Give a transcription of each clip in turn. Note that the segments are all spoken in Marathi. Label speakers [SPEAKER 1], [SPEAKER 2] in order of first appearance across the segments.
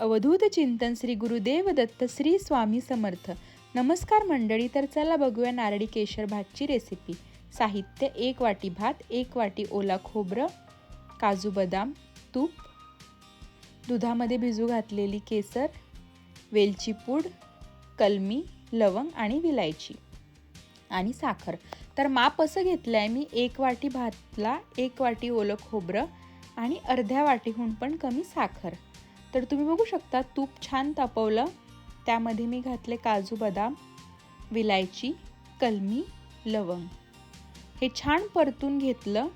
[SPEAKER 1] अवधूत चिंतन श्री गुरुदेव दत्त श्री स्वामी समर्थ. नमस्कार मंडळी तर चला बघूया नारळी केशर भातची रेसिपी साहित्य एक वाटी भात एक वाटी ओला खोबरं काजू बदाम तूप दुधामध्ये भिजू घातलेली केसर वेलची पूड कलमी लवंग आणि विलायची आणि साखर. तर माप असं घेतलं आहे मी एक वाटी भातला एक वाटी ओलं खोबरं आणि अर्ध्या वाटीहून पण कमी साखर. तर तुम्ही बघू शकता तूप छान तापवलं. त्यामध्ये मी घातले काजू बदाम विलायची कलमी लवंग. हे छान परतून घेतलं.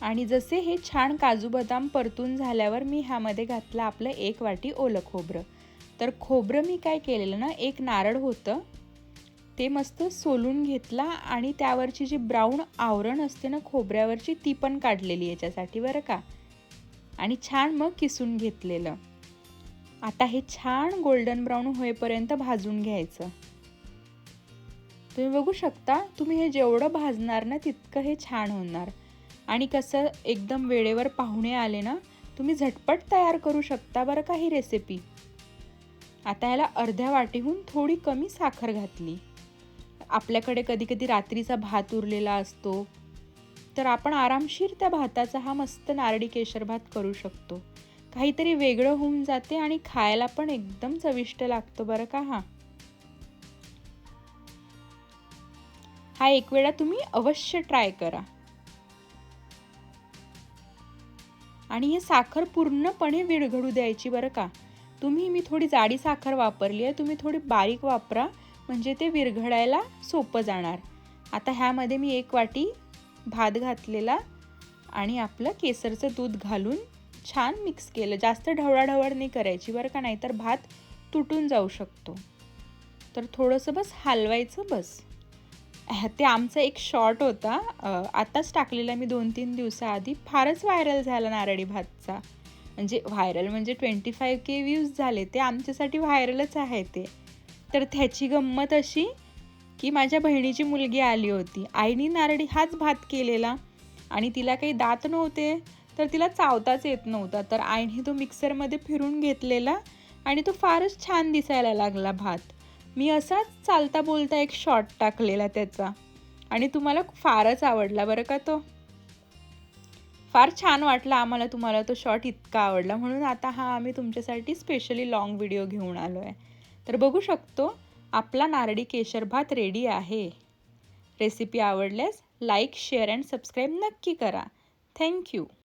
[SPEAKER 1] आणि जसे हे छान काजू बदाम परतून झाल्यावर मी ह्यामध्ये घातलं आपलं एक वाटी ओलं खोबरं. तर खोबरं मी काय केलेलं ना एक नारळ होतं. ते मस्त सोलून घेतला आणि त्यावरची जी ब्राऊन आवरण असते ना खोबऱ्यावरची ती पण काढलेली याच्यासाठी बरं का? आणि छान मग किसून घेतलेलं. आता हे छान गोल्डन ब्राऊन होईपर्यंत भाजून घ्यायचं. तुम्ही बघू शकता तुम्ही हे जेवढं भाजणार ना तितकं हे छान होणार. आणि कसं एकदम वेळेवर पाहुणे आले ना तुम्ही झटपट तयार करू शकता बरं का ही रेसिपी आता याला अर्ध्या वाटीहून थोडी कमी साखर घातली. आपल्याकडे कधी कधी रात्रीचा भात उरलेला असतो तर आपण आरामशीर त्या भाताचा हा मस्त नारडी केशर भात करू शकतो. काहीतरी वेगळं होऊन जाते आणि खायला पण एकदम चविष्ट लागतो बरं का हा. हा एक वेळा तुम्ही अवश्य ट्राय करा. आणि हे साखर पूर्णपणे विरघळू द्यायची बरं का. तुम्ही मी थोडी जाडी साखर वापरली आहे तुम्ही थोडी बारीक वापरा. म्हणजे ते विरघळायला सोपं जाणार. आता ह्यामध्ये मी एक वाटी भात घातलेला आणि आपलं केसरचं दूध घालून छान मिक्स केलं. जास्त ढवळाढवळ नाही करायची बरं का नाहीतर भात तुटून जाऊ शकतो. तर थोडंसं बस हलवायचं बस. ते आमचा एक शॉर्ट होता. आत्ताच टाकलेला मी दोन तीन दिवसाआधी. फारच व्हायरल झाला नारळी भातचा. म्हणजे व्हायरल म्हणजे ट्वेंटी फाईव्ह के व्ह्यूज झाले. ते आमच्यासाठी व्हायरलच आहे ते. तर त्याची गंमत अशी की माझ्या बहिणीची मुलगी आली होती. आईनी नारळी हाच भात केलेला आणि तिला काही दात नव्हते तर तिला चावताच येत नव्हता. तर आईने तो मिक्सरमध्ये फिरून घेतलेला आणि तो फारच छान दिसायला लागला भात. मी असाच चालता बोलता एक शॉट टाकलेला त्याचा आणि तुम्हाला फारच आवडला बरं का तो. फार छान वाटला आम्हाला तुम्हाला तो शॉट इतका आवडला. म्हणून आता हा आम्ही तुमच्यासाठी स्पेशली लाँग व्हिडिओ घेऊन आलो आहे तर बघू शकतो आपला नारळी केशर भात रेडी आहे. रेसिपी आवडल्यास लाईक शेअर अँड सबस्क्राईब नक्की करा. थँक्यू